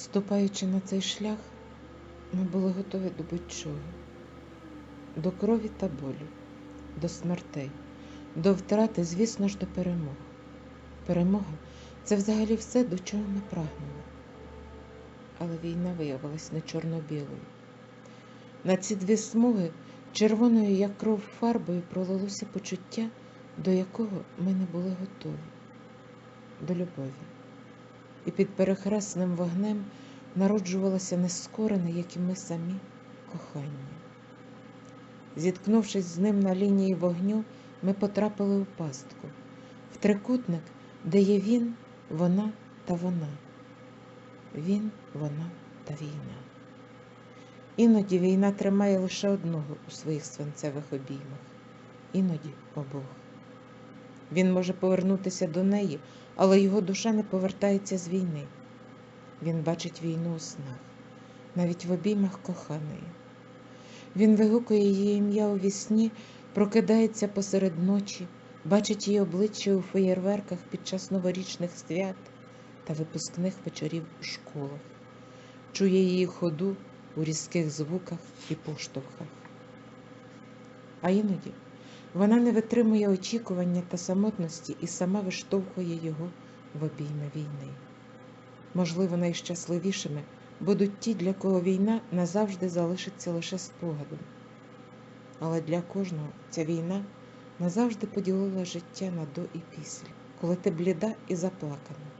Ступаючи на цей шлях, ми були готові до будь-чого, до крові та болю, до смертей, до втрати, звісно ж, до перемог. Перемога це взагалі все, до чого ми прагнули. Але війна виявилась не чорно-білою. На ці дві смуги червоною, як кров фарбою, пролилося почуття, до якого ми не були готові, до любові. І під перехресним вогнем народжувалося нескорене, як і ми самі, кохання. Зіткнувшись з ним на лінії вогню, ми потрапили у пастку, в трикутник, де є він, вона та вона. Він, вона та війна. Іноді війна тримає лише одного у своїх свинцевих обіймах, іноді обох. Він може повернутися до неї, але його душа не повертається з війни. Він бачить війну у снах, навіть в обіймах коханої. Він вигукує її ім'я у вісні, прокидається посеред ночі, бачить її обличчя у феєрверках під час новорічних свят та випускних вечорів у школах, чує її ходу у різких звуках і поштовхах. А іноді вона не витримує очікування та самотності і сама виштовхує його в обійми війни. Можливо, найщасливішими будуть ті, для кого війна назавжди залишиться лише спогадом. Але для кожного ця війна назавжди поділила життя на до і після, коли ти бліда і заплакана.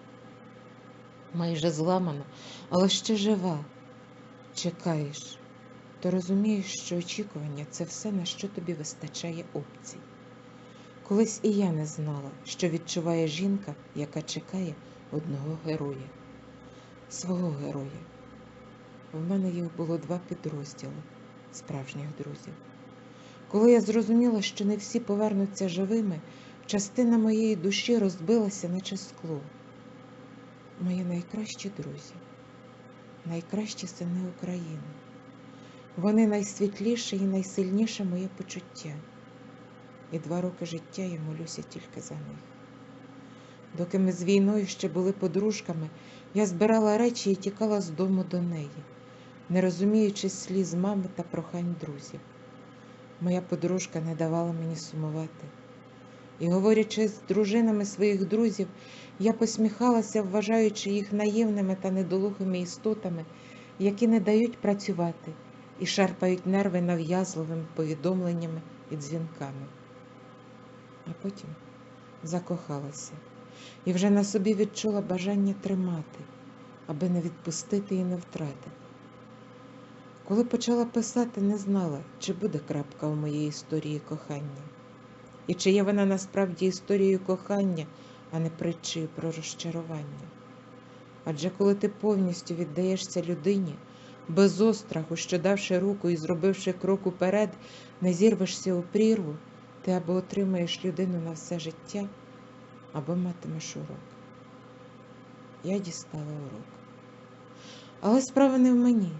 Майже зламана, але ще жива. Чекаєш, то розумієш, що очікування це все, на що тобі вистачає опцій. Колись і я не знала, що відчуває жінка, яка чекає одного героя, свого героя. В мене їх було два підрозділи справжніх друзів. Коли я зрозуміла, що не всі повернуться живими, частина моєї душі розбилася, наче скло. Мої найкращі друзі, найкращі сини України. Вони найсвітліше і найсильніше моє почуття. І два роки життя я молюся тільки за них. Доки ми з війною ще були подружками, я збирала речі і тікала з дому до неї, не розуміючи сліз мами та прохань друзів. Моя подружка не давала мені сумувати. І, говорячи з дружинами своїх друзів, я посміхалася, вважаючи їх наївними та недолугими істотами, які не дають працювати і шарпають нерви нав'язливими повідомленнями і дзвінками. А потім закохалася і вже на собі відчула бажання тримати, аби не відпустити і не втратити. Коли почала писати, не знала, чи буде крапка у моїй історії кохання, і чи є вона насправді історією кохання, а не притчею про розчарування. Адже коли ти повністю віддаєшся людині, без остраху, що давши руку і зробивши крок уперед, не зірвешся у прірву, ти або отримаєш людину на все життя, або матимеш урок. Я дістала урок. Але справа не в мені.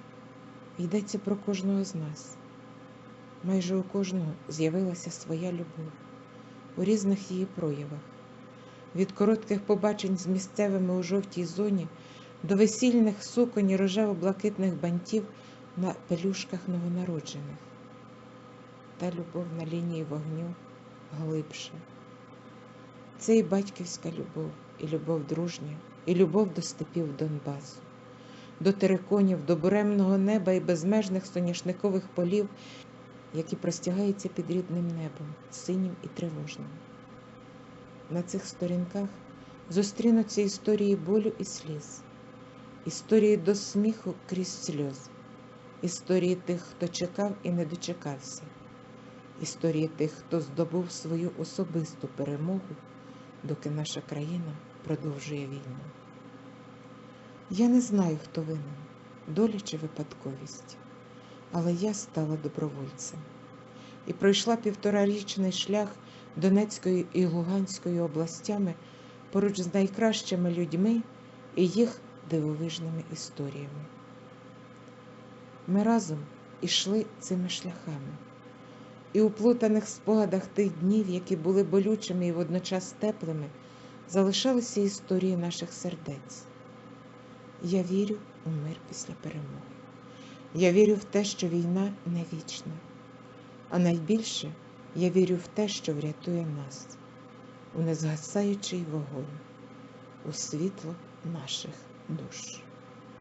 Йдеться про кожного з нас. Майже у кожного з'явилася своя любов у різних її проявах. Від коротких побачень з місцевими у жовтій зоні до весільних суконь рожево-блакитних бантів на пелюшках новонароджених. Та любов на лінії вогню глибша. Це і батьківська любов, і любов дружня, і любов до степів Донбасу, до териконів, до буремного неба і безмежних соняшникових полів, які простягаються під рідним небом, синім і тривожним. На цих сторінках зустрінуться історії болю і сліз, історії до сміху крізь сльоз, історії тих, хто чекав і не дочекався, історії тих, хто здобув свою особисту перемогу, доки наша країна продовжує війну. Я не знаю, хто винен, доля чи випадковість, але я стала добровольцем. І пройшла півторарічний шлях Донецькою і Луганською областями поруч з найкращими людьми і їх дивовижними історіями. Ми разом ішли цими шляхами, і у плутаних спогадах тих днів, які були болючими і водночас теплими, залишалися історії наших сердець. Я вірю у мир після перемоги. Я вірю в те, що війна не вічна. А найбільше я вірю в те, що врятує нас, у незгасаючий вогонь, у світло наших Deus.